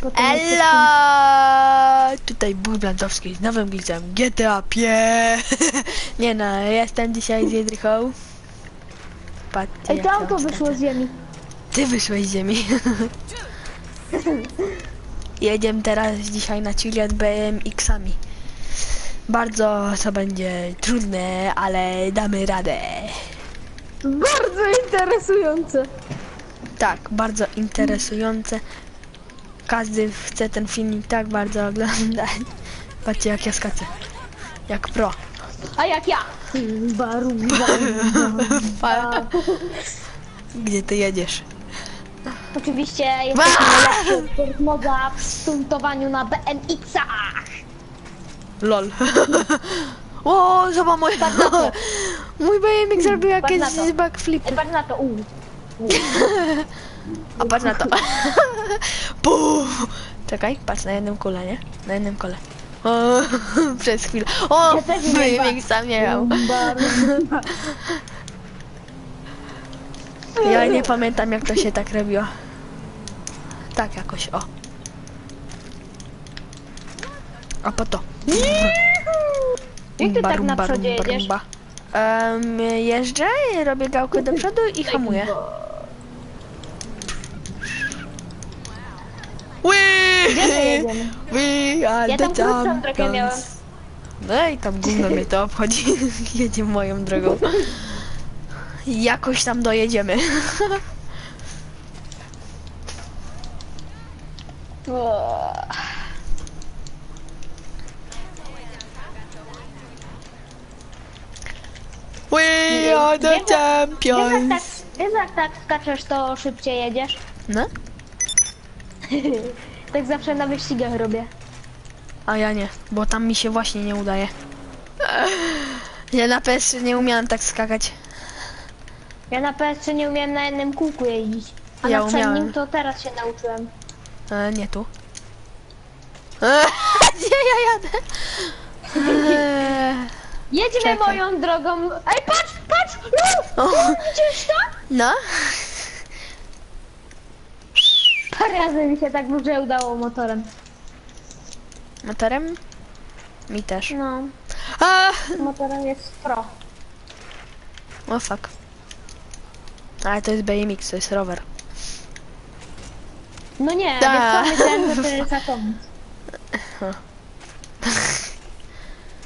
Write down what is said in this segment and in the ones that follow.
potem Elo! Tutaj Bój Blantowski z nowym glitchem GTA 5. Nie no, jestem dzisiaj z Jedrychą. Patrzcie, Ej, to auto wyszło z ziemi. Ty wyszłeś z ziemi. Jedziemy teraz dzisiaj na Chiliad BMX-ami. Bardzo to będzie trudne, ale damy radę. Bardzo interesujące. Tak, bardzo interesujące. Każdy chce ten filmik tak bardzo oglądać. Patrzcie jak ja skaczę. Jak pro. A jak ja? Barum. Pa- Gdzie ty jedziesz? Oczywiście jesteśmy najlepszy moda w stuntowaniu na BMX-ach. LOL. O, zobacz mój... Patrz na to. Mój BMX zrobił jakieś. Ej, patrz na to, u. A patrz na to. Puf. Czekaj, patrz na jednym kole, nie? Na jednym kole. O, przez chwilę. O, Ja sam. Barum. Ja nie pamiętam jak to się tak robiło. Tak jakoś, o. A po to. Jak ty tak na przodzie jedziesz? Em, jeżdżę, robię gałkę do przodu i hamuję. Gdzie my We, jedziemy? we are Ja the tam drogę champions. No i tam gówno mnie to obchodzi. Jedzie moją drogą. Jakoś tam dojedziemy. We are the Wiesz jak tak, champions. wiesz jak tak skaczesz, to szybciej jedziesz? No, Tak zawsze na wyścigach robię. a ja nie, bo tam mi się właśnie nie udaje. Ja na PS nie umiałem tak skakać. Ja na PS3 nie umiałem na jednym kółku jeździć. A Ja na przednim umiałem. to teraz się nauczyłem. E, nie tu. E, gdzie ja jadę? E, Jedźmy Czekaj. moją drogą. Ej, patrz, patrz! No, o, widzisz to? no, Parę razy mi się tak może udało motorem. motorem? Mi też. No, A, motorem jest pro. o fuck. Ale to jest BMX, to jest rower. No nie, Da. wiesz co, myślałem, że to jest.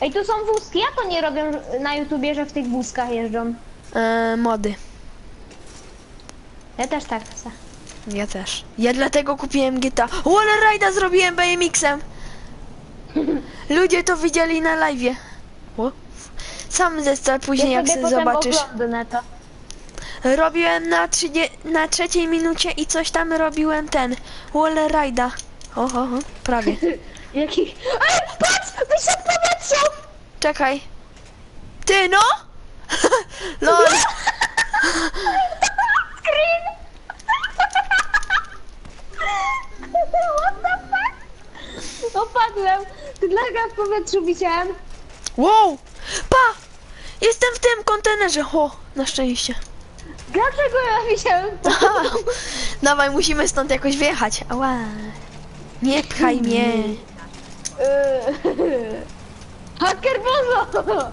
Ej, tu są wózki, ja to nie robią na YouTubie, że w tych wózkach jeżdżą. E, mody. Ja też tak chcę. Ja też. Ja dlatego kupiłem GTA. Waller Ride'a zrobiłem BMX-em. Ludzie to widzieli na live. Sam zestaw później ja jak sobie zobaczysz. to. Robiłem na, na trzeciej minucie i coś tam robiłem ten. Waller Ride'a. Oho, oho, prawie. Jaki... Ej, patrz! Wyszedł powietrzu! Czekaj. Ty no! Lol. What the fuck? Opadłem. Tlaga w powietrzu wisiałem. Wow! Pa! Jestem w tym kontenerze. O, na szczęście. Dlaczego ja wisiałem? Aha. Dawaj, musimy stąd jakoś wjechać. Ała. Nie pchaj mnie. Yy. Hacker bozo!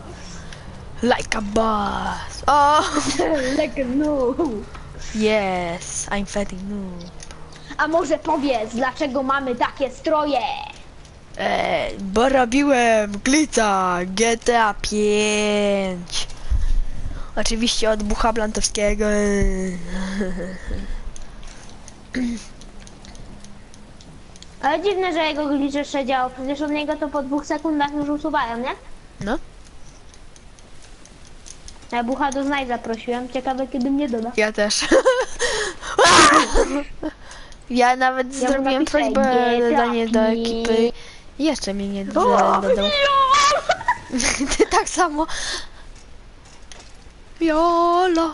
Like a boss. O! Like no. Yes, I'm fatty noob. A może powiedz, dlaczego mamy takie stroje? E, bo robiłem glica GTA 5. Oczywiście od Bucha Blantowskiego. Ale dziwne, że jego glitch jeszcze działał. Przecież od niego to po dwóch sekundach już usuwają, nie? No, Ja bucha do znaj zaprosiłem. Ciekawe kiedy mnie doda. ja też. ja nawet mu zrobiłem napiszę, prośbę GTA dodanie do 5. ekipy. Jeszcze mnie nie O, dodał. Ty tak samo. Jolo.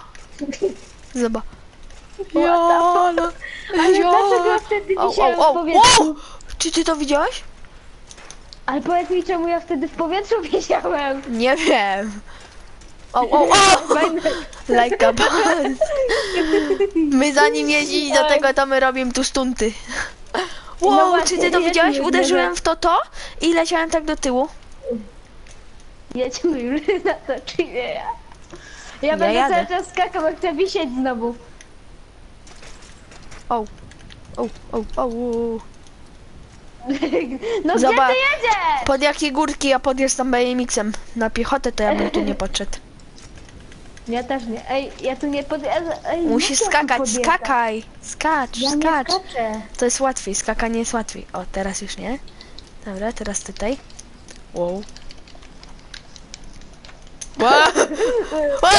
Zobacz. Jolo. Ale dlaczego ja wtedy Au, wisiałem au, au. w powietrzu? Wow! Czy ty to widziałeś? Ale powiedz mi, czemu ja wtedy w powietrzu wisiałem? Nie wiem. O, o, o! Like a boss. My za nim jeździli do tego, to my robimy tu stunty. Wow, No właśnie, czy ty to ja widziałeś? nie Uderzyłem w to to i leciałem tak do tyłu. Jedźmy już na to, czy nie ja? Ja będę jadę. cały czas skakał, bo chcę wisieć znowu. O, o, o, o. No Zobacz. gdzie ty jedziesz? Pod jakie górki ja podjeżdżam BMX-em? Na piechotę to ja bym tu nie podszedł. Ja też nie. Ej, ja tu nie pod... Ej, Musisz jak ja tu skakać, podjeżdżam? skakaj! Skacz, Ja nie skacz! skaczę. To jest łatwiej, skakanie jest łatwiej. O, teraz już nie. Dobra, teraz tutaj. Wow. Wow. Wow.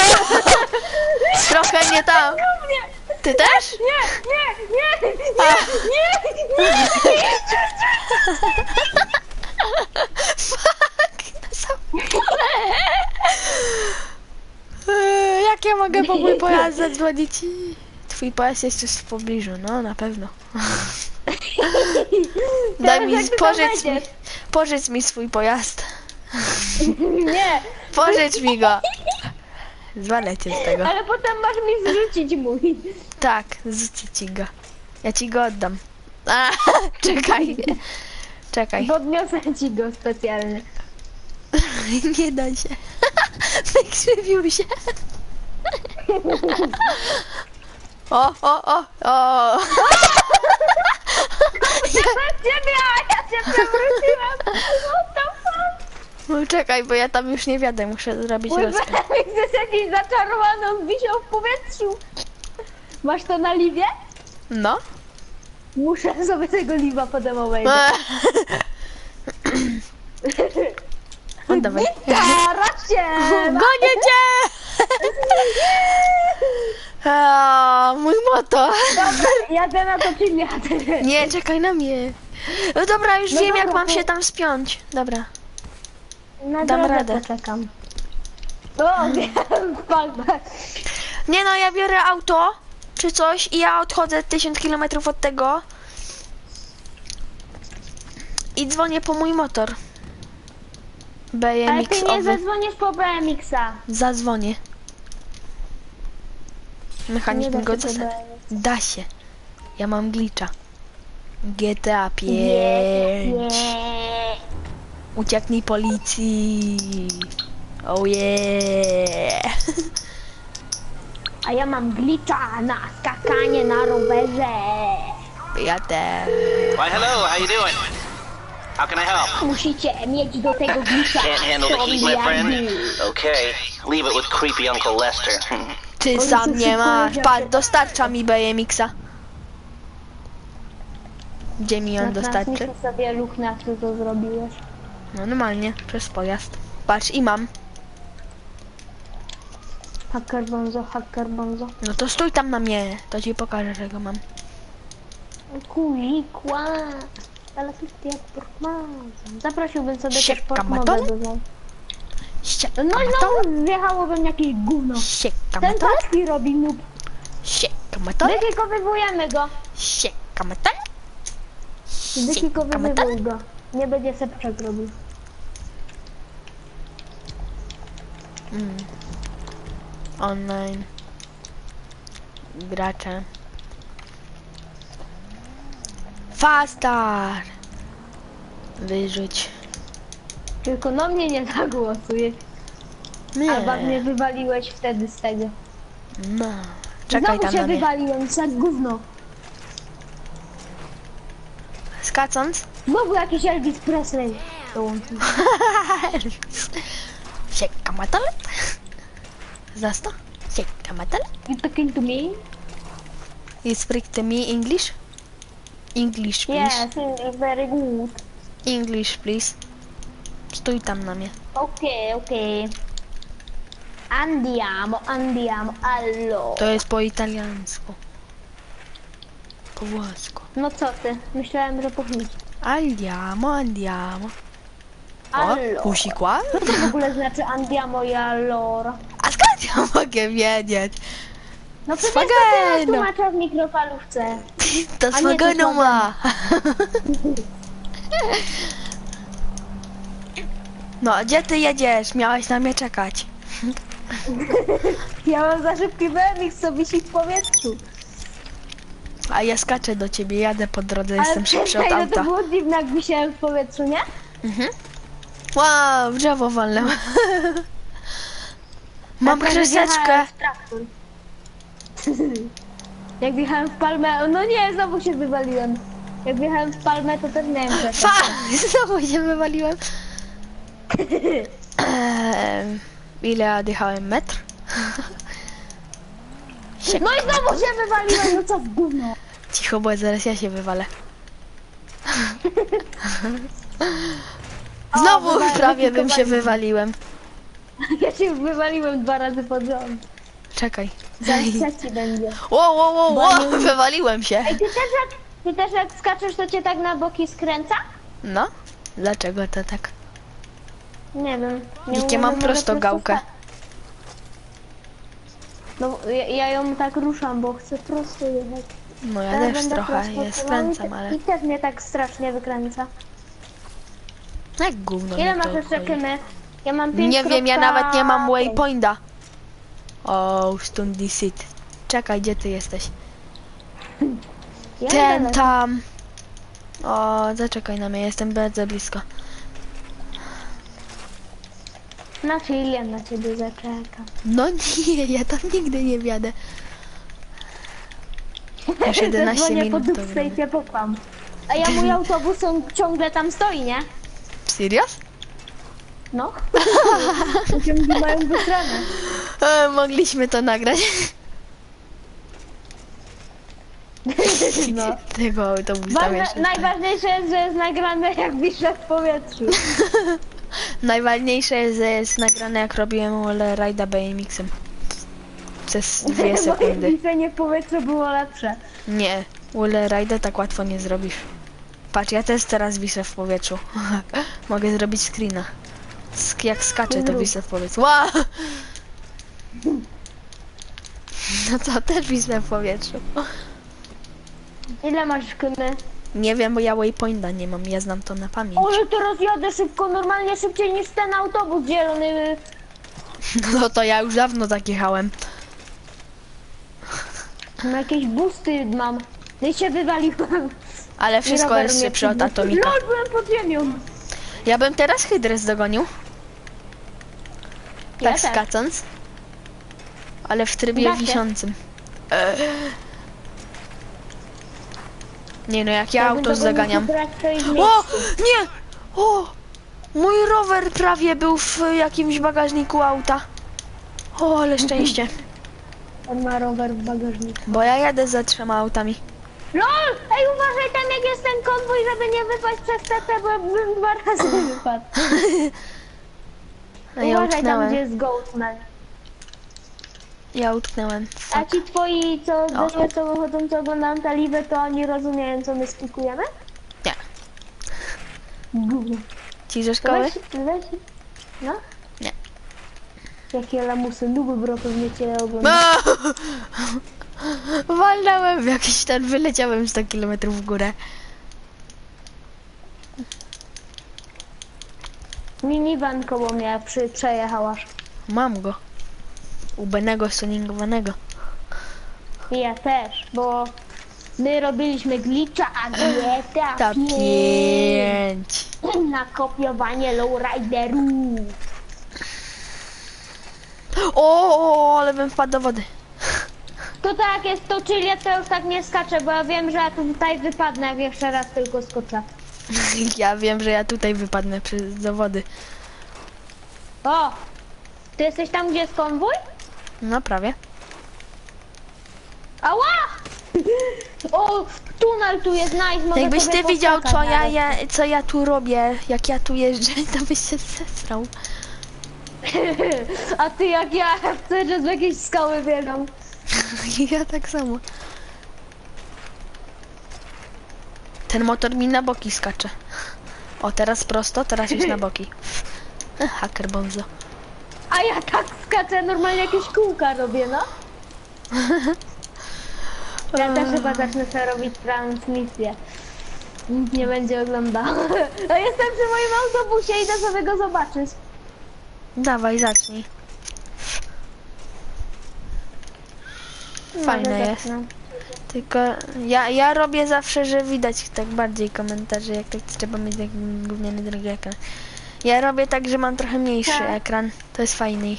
Trochę nie tam. Ty też? Nie, nie, nie, nie, nie, nie, nie. Fuck, sam- Jak ja mogę po mój pojazd zadzwonić? Twój pojazd jest już w pobliżu, no na pewno. Daj mi, pożycz mi, pożycz mi swój pojazd. Nie, Pożycz mi go. Zwalę cię z tego. ale potem masz mi zrzucić mój. Tak, zrzucę ci go. Ja ci go oddam. A, czekaj. Czekaj. Podniosę ci go specjalnie. Nie da się. Wykrzywił się. O, o, o, o. Ciebie, a ja cię przewróciłam. What the fuck? No czekaj, bo ja tam już nie wiadę, muszę zrobić Mój rozkaz. BMX jest jakiś zaczarowany, on wisiał w powietrzu. Masz to na liwie? No. Muszę sobie tego liwa potem obejrzeć. Oddawaj. Starasz się! Gonię cię! A, mój motor. Dobra, jadę na to czym jadę. Nie, czekaj na mnie. No dobra, już No wiem jak dobra, mam to- się tam spiąć. Dobra. Na Dam drodze radę. poczekam. O, wiem, fuck. Nie no, ja biorę auto czy coś i ja odchodzę 1000 km od tego i dzwonię po mój motor. Ale ty nie BMX-owy. zadzwonisz po BMX-a. Zadzwonię. Da go zasad... Da się. Ja mam glitcha. GTA 5. Nie. Ucieknij policji. Oh yeah. A ja mam glitcha na skakanie na rowerze. Ja też. Why, hello, how you doing? How can I help? Musicie mieć do tego glitcha. Can't handle the heat, my friend? Okay, leave it with creepy Uncle Lester. Ty sam nie szykuje, masz. że- Patrz, dostarcza mi BMX-a. Gdzie mi on Na dostarczy? transmisji sobie luk na to zrobiłeś. No normalnie, przez pojazd. Patrz i mam. Hacker bonzo, hacker bonzo. No to stój tam na mnie, to ci pokażę, że go mam. Kuzikła. Ale ty jak portmazon. Zaprosiłbym sobie też matole? do niej. No i matole, znowu zjechałobym jakieś gówno. sieka Ten matole, taski robi noob. sieka matole, Dekikowywujemy go. sieka matole. Sieka matole. Dekikowywuj go. Nie będzie sepczek robił. Mm. Online. Gracze. Fastar! Wyrzuć. Tylko na mnie nie zagłosuj. Nie. Albo mnie wywaliłeś wtedy z tego. No. Czekaj Znowu tam na mnie. wywaliłem, za gówno. Skacąc. Znowu jakiś Elvis Presley dołączył. Sieka matole. Zasta. Sieka matole. You talking to me? You speak to me English? English, please. Yes, very good. English, please. Stój tam na mnie. Ok, ok. Andiamo, andiamo, allo. To jest po italiansku. Po włosku. No co ty? Myślałem, że po chińsku. Andiamo, andiamo. O, Allo. kusikła? Co to w ogóle znaczy andiamo i allora? A skąd ja mogę wiedzieć? No przecież Swageno. to tłumacza w mikrofalówce. To A nie, swego to no ma. No, gdzie ty jedziesz? Miałeś na mnie czekać. Ja mam za szybki BMX, co wisi w powietrzu. A ja skaczę do ciebie, jadę po drodze, Ale jestem szybszy od przestań, no to auta. było dziwne, jak wisiałem w powietrzu, nie? Wow, w drzewo walnęło. Mam wjechałem w traktor. Jak wjechałem w palmę, no nie, znowu się wywaliłem. Jak wjechałem w palmę, to też miałem Fa! kreseczkę. Znowu się wywaliłem. Ehm, ile odjechałem? Metr? No i znowu się wywaliłem, no co w gówno. Cicho, bo zaraz ja się wywalę. Znowu wywaliłem prawie bym się wywaliłem. Ja się wywaliłem dwa razy pod rząd. Czekaj. Zaraz trzeci będzie. Ło, ło, ło, Bo ło, nie- wywaliłem się. Ej, ty też jak, ty też jak skaczesz, to cię tak na boki skręca? No, dlaczego to tak? Nie wiem. Nie Jakie umiem, mam prosto prosto gałkę. No, ja, ja ją tak ruszam, bo chcę prosto jechać. No ja też będę trochę prosto je i skręcam, te- ale I też mnie tak strasznie wykręca. jak gówno Ile mnie masz No to jeszcze obchodzi. kymy? Ja mam 5 Nie wiem, ja nawet nie mam waypointa. O, Stundy Sit. Czekaj, gdzie ty jesteś? Ten tam. O, zaczekaj na mnie, jestem bardzo blisko. Na chwilę na ciebie zaczekam. No nie, ja tam nigdy nie wjadę. Już 11 Zadzwonię minut po to cię popcham. A ja mój autobus on ciągle tam stoi, nie? Serious? No. Ciągi mają wysrane. E, mogliśmy to nagrać. No. Tego autobusa Ważne, jeszcze. najważniejsze jest, że jest nagrane jak wiszę w powietrzu. Najważniejsze jest, jest nagrane jak robiłem ride'a BMX-em. Przez dwie sekundy. Moje wiszenie w powietrzu było lepsze. Nie, wall ride'a tak łatwo nie zrobisz. Patrz, ja też teraz wiszę w powietrzu. Mogę zrobić screena. Sk jak skaczę, to wiszę w powietrzu. Wow! No to też wiszę w powietrzu. Ile masz kymy? Nie wiem, bo ja waypointa nie mam, ja znam to na pamięć. O, że teraz jadę szybko, normalnie szybciej niż ten autobus zielony. No to ja już dawno tak jechałem. No jakieś busty mam. No i się wywaliłem. Ale wszystko rower jest mnie szybsze od przybił. Atomika. Lol, byłem pod ziemią. Ja bym teraz Hydrys dogonił. Ja Tak też. skacąc. Ale w trybie Da się. wiszącym. E. Nie no, jak ja auto zaganiam. O! Nie! O! Mój rower prawie był w jakimś bagażniku auta. O, ale szczęście. On ma rower w bagażniku. Bo ja jadę za trzema autami. LOL! Ej, uważaj tam jak jest ten konwój, żeby nie wypaść przez TT, bo bym dwa razy wypadł. A ja uważaj tam, gdzie jest Goatman. Ja utknęłem. A ci twoi, co O. do mnie co oglądają taliwę, to oni rozumieją, co my spikujemy? Nie. Gówno. Ci ze To szkoły? weź, weź. No? Nie. Jakie lamusy, nuby bro pewnie cię oglądają. No! Walnąłem w jakiś ten, wyleciałem 100 km w górę. Minivan koło mnie przy, przejechał aż. Mam go. Ubenego, stuningowanego. I ja też, bo my robiliśmy glitcha, a GTA Ta 5 pięć. na kopiowanie lowriderów. O, o, ale bym wpadł do wody. To tak jest, to czyli ja to już tak nie skaczę, bo ja wiem, że ja tu tutaj wypadnę, jak jeszcze raz tylko skoczę. Ja wiem, że ja tutaj wypadnę przez, do wody. O! Ty jesteś tam, gdzie jest konwój? No prawie. Ała! O, tunel tu jest nice, mogę Jakbyś sobie ty widział, co poskakać ja, nawet. co ja tu robię, jak ja tu jeżdżę, to byś się zesrał. A ty jak ja chcę, że z jakiejś skały biegam. Ja tak samo. Ten motor mi na boki skacze. O, teraz prosto, teraz już na boki. Haker bonzo. A ja tak skaczę, normalnie jakieś kółka robię, no. Ja też chyba zacznę sobie robić transmisję. Nikt nie będzie oglądał. A jestem przy moim autobusie, idę sobie go zobaczyć. Dawaj, zacznij. Fajne Może jest. zacznę. Tylko ja, ja robię zawsze, że widać tak bardziej komentarzy, jak tak trzeba mieć taki gówniany drogi ekran. Ja robię tak, że mam trochę mniejszy Tak. ekran. To jest fajniej.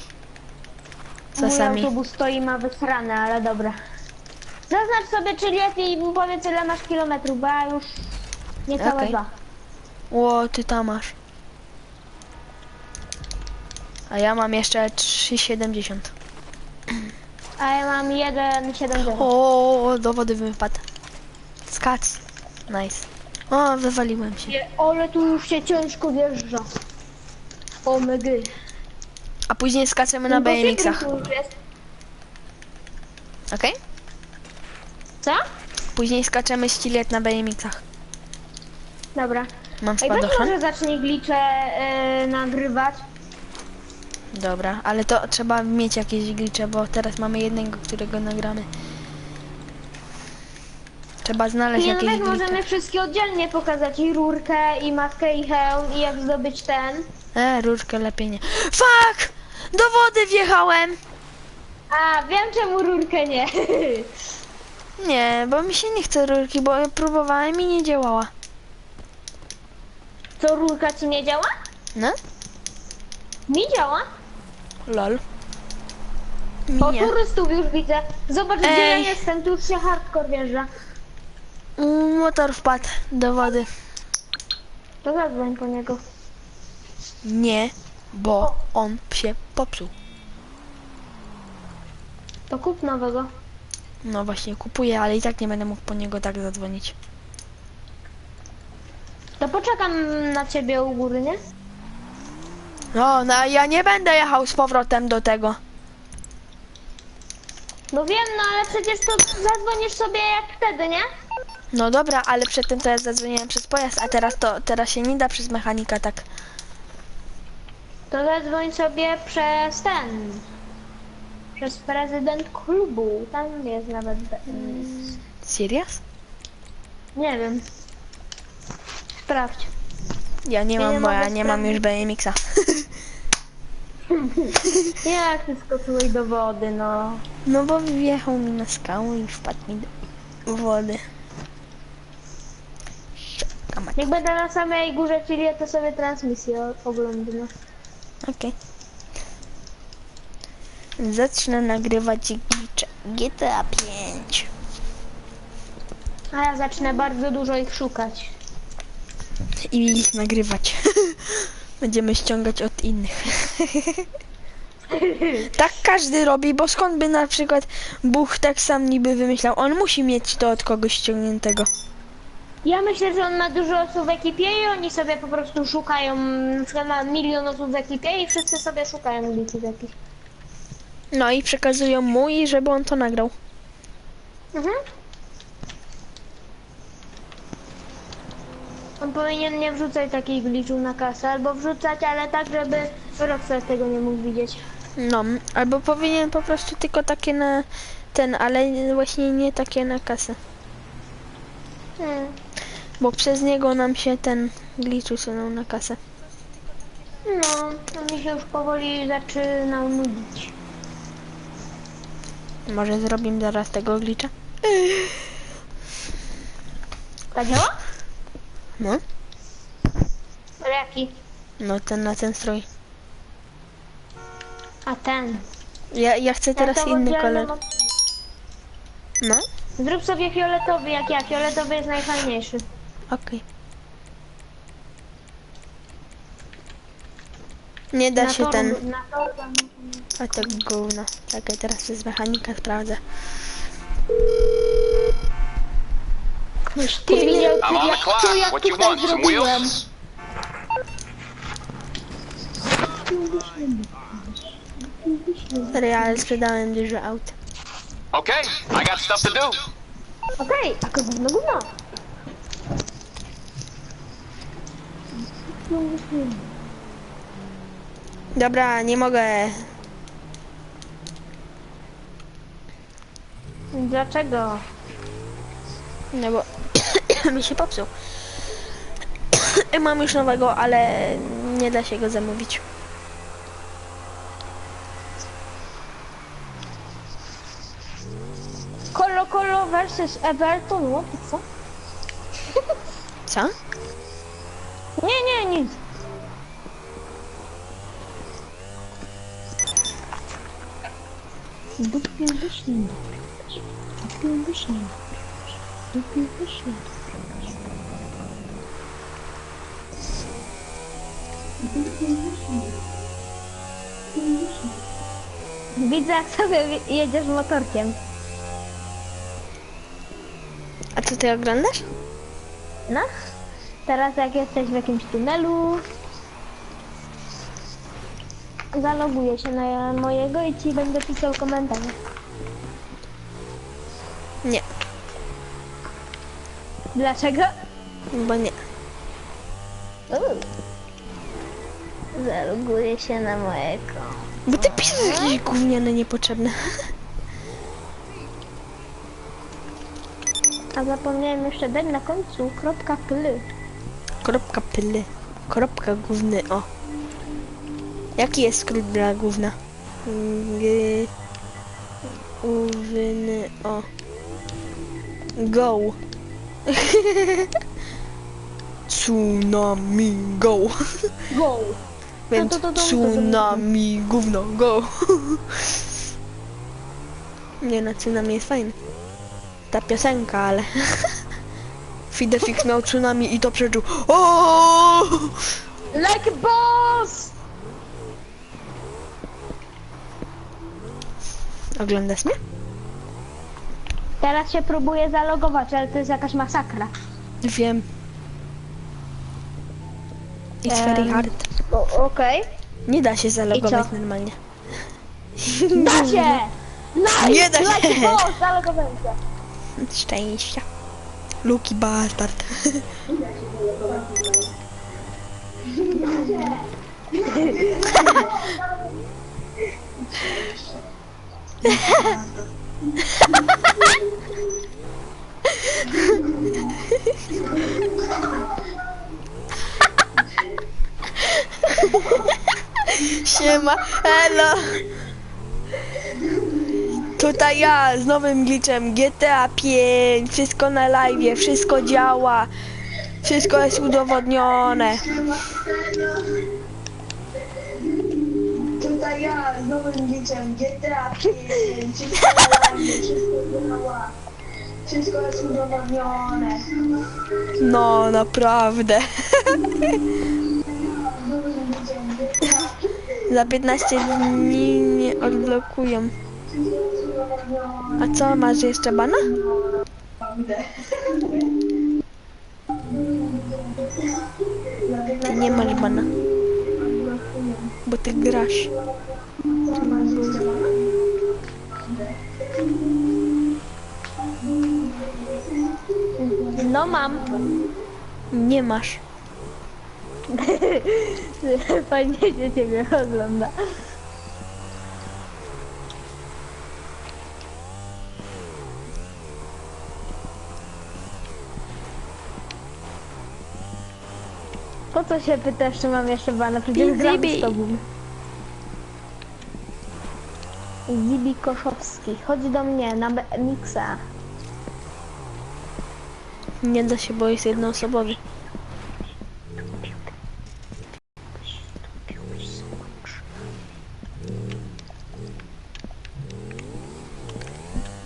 Mój Czasami. autobus stoi i ma wysrane, ale dobra. Zaznacz sobie, czy lepiej mu powiedz, ile masz kilometrów, bo ja już niecałe Okej. dwa. Ło, ty tam masz. A ja mam jeszcze 3,70. A ja mam 1,70. O, do wody wypadł. Skacz. Nice. O, wywaliłem się. Ale tu już się ciężko wjeżdża. O mygy. A później skaczemy na No BMX-ach. Okej? Co? Później skaczemy ścilet na BMX-ach. Dobra. Mam Ej, weź spadochron? może zacznij glicze yy, nagrywać. Dobra, ale to trzeba mieć jakieś glicze, bo teraz mamy jednego, którego nagramy. Trzeba znaleźć Nie, no jakieś glicze. możemy wszystkie oddzielnie pokazać. I rurkę, i maskę, i hełm, i jak zdobyć ten. E, rurkę lepiej nie. Fuck! Do wody wjechałem! A, wiem czemu rurkę nie. Nie, bo mi się nie chce rurki, bo próbowałem i nie działała. Co, rurka ci nie działa? No? Mi działa. Lol. O, Nie. turystów już widzę. Zobacz, gdzie ja Ej. jestem. Tu już się hardcore wjeżdża. Mm, Motor wpadł do wody. To zadzwoń po niego. Nie, bo on się popsuł. To kup nowego. No właśnie, kupuję, ale i tak nie będę mógł po niego tak zadzwonić. To poczekam na ciebie u góry, nie? No, no ja nie będę jechał z powrotem do tego. No wiem, no ale przecież to zadzwonisz sobie jak wtedy, nie? No dobra, ale przedtem to ja zadzwoniłem przez pojazd, a teraz to teraz się nie da przez mechanika tak. To zadzwoń sobie przez ten. Przez prezydent klubu. Tam jest nawet. mm, Serious? Nie wiem. Sprawdź. Ja nie Ja mam, nie bo ja nie mam już. BMX-a. Jak ty skoczyłeś do wody, no. No bo wjechał mi na skałę i wpadł mi do wody. Jak będę na samej górze Chile, to sobie transmisję oglądam. Okej. Zacznę nagrywać. GTA 5. A ja zacznę bardzo dużo ich szukać. I nagrywać. Będziemy ściągać od innych. tak każdy robi, bo skąd by na przykład Buch tak sam niby wymyślał? On musi mieć to od kogoś ściągniętego. Ja myślę, że on ma dużo osób w ekipie i oni sobie po prostu szukają, na przykład ma milion osób w ekipie i wszyscy sobie szukają glitchów jakichś. No i przekazują mu i żeby on to nagrał. Mhm. On powinien nie wrzucać takich glitchów na kasę, albo wrzucać, ale tak, żeby Rockstar tego nie mógł widzieć. No, albo powinien po prostu tylko takie na ten, ale właśnie nie takie na kasę. Hmm. Bo przez niego nam się ten glitch usunął na kasę. No, to mi się już powoli zaczynał nudzić. Może zrobimy zaraz tego glitcha? Tak działa? No. Ale jaki? No ten na ten strój. A ten. Ja, ja chcę teraz Ja to inny kolor. No, Zrób sobie fioletowy jak ja. Fioletowy jest najfajniejszy. Okej. Nie da Na się to- ten... Na to, A to gówno. Czekaj, teraz przez mechanika sprawdzę. ty widział, I'm on the jak, clock. tu, jak What you tutaj want? Some zrobiłem. wheels? Real sprzedałem dużo aut. Okay, I got stuff to do. Okej, a to gówno, gówno. Dobra, nie mogę. Dlaczego? No bo mi się popsuł. Mam już nowego, ale nie da się go zamówić. Kolo, weź versus Everton, fuck? Co? Nie, nie, nic. Dupie wyszli. Dupie wyszli. Dupie wyszli. Widzę jak sobie jedziesz motorkiem. A co ty oglądasz? No. Teraz jak jesteś w jakimś tunelu, zaloguję się na mojego i ci będę pisał komentarze. Nie, Dlaczego? bo nie. Uuu. Zaloguję się na mojego. Bo ty piszesz jakieś gówniane niepotrzebne. A zapomniałem jeszcze dać na końcu kropka pl. Kropka pyly. Kropka gówny, o. Jaki jest skrót dla gówna? G... Uwyny, o. Go. Tsunami, go. Go! Więc to, to, to, to. tsunami, gówno, go. Nie no, tsunami jest fajny. Ta piosenka, ale... Fidefix miał tsunami i to przeżył. O! Like boss! Oglądasz mnie? Teraz się próbuję zalogować, ale to jest jakaś masakra. Wiem. It's Em. very hard. O, Okej. Nie da się zalogować co? normalnie. Da się! Nice! Nie da się. Like boss! Zalogowałem się. Szczęścia. Luke Bastard. Chama ela. Tutaj ja z nowym glitchem GTA 5, wszystko na live, wszystko działa, wszystko jest udowodnione. Tutaj ja z nowym glitchem GTA 5, wszystko na live, wszystko działa, wszystko jest udowodnione. No, naprawdę. Za 15 dni nie odblokują. A co, masz jeszcze bana? Ty nie masz bana. Bo ty grasz. No mam. Nie masz. Fajnie się ciebie ogląda. Po co się pytasz, czy mam jeszcze bana? Przecież gram Zibi. z tobą. Zibi Koszowski, chodź do mnie na BMX-a. Nie da się, bo jest jednoosobowy.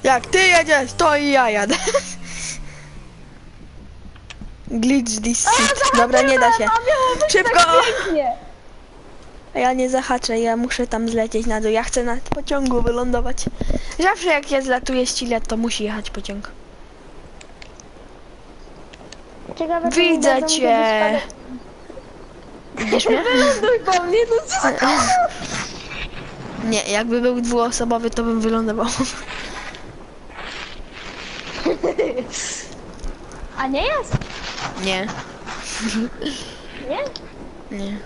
Jak ty jedziesz, to i ja jadę. Glitch this shit. Dobra, nie da się. Szybko! Nie. A ja nie zahaczę, ja muszę tam zlecieć na dół. Ja chcę na pociągu wylądować. Zawsze jak ja zlatuję z Chile, to musi jechać pociąg. Ciekawe, czy Widzę cię. Widzisz mnie? Wyląduj po mnie, no co? Nie, jakby był dwuosobowy, to bym wylądował. A nie jest? Nie, Nie? nie.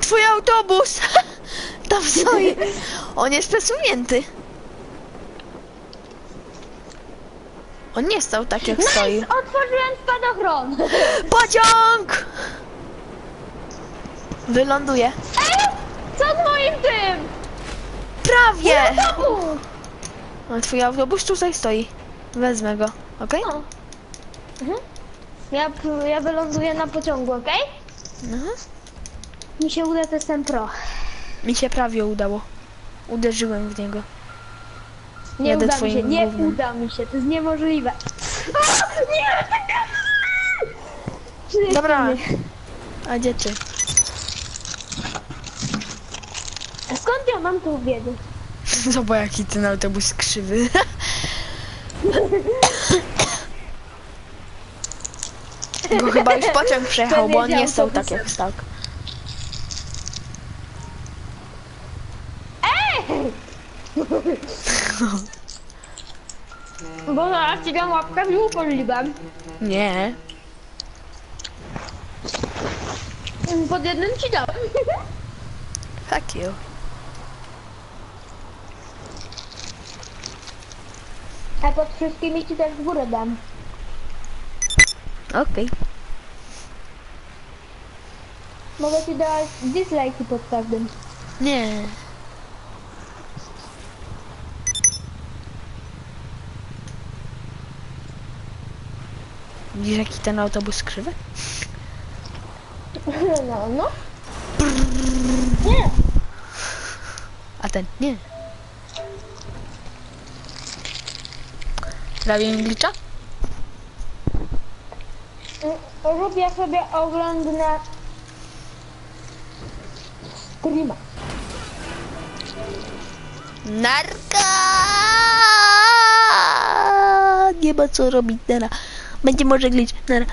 Twój autobus! Tam stoi. On jest przesunięty. On nie stał tak jak stoi. Nice! Otworzyłem spadochron! Pociąg! Wyląduje. Ej! Co z moim tym? Prawie! Znowu! A twój autobus tutaj stoi. Wezmę go, okej? No. Mhm. Ja, ja wyląduję na pociągu, okej? Mhm. Mi się uda, to jestem pro. Mi się prawie udało. Uderzyłem w niego. Nie Jadę uda mi twoim się, nie gównem. uda mi się, to jest niemożliwe. A, nie, Dobra. mnie. A gdzie ty? A Skąd ja mam tu wiedzieć? Zobacz jaki ten autobus krzywy. Go chyba już pociąg przejechał, bo on nie stał tak jak stał. Bo zaraz ci dam łapkę w dół możliwym. Nie. Pod jednym ci dam. Fuck you. A pod wszystkimi ci też w górę dam. Okej. Mogę ci dać dislike'i pod każdym. Nie. Widzisz jaki ten autobus krzywy? No, no. A ten nie. Prawie mi glicza? Rób ja sobie oglądnę streama. Narka! Nie ma co robić, nara. Będzie może glicz, nara.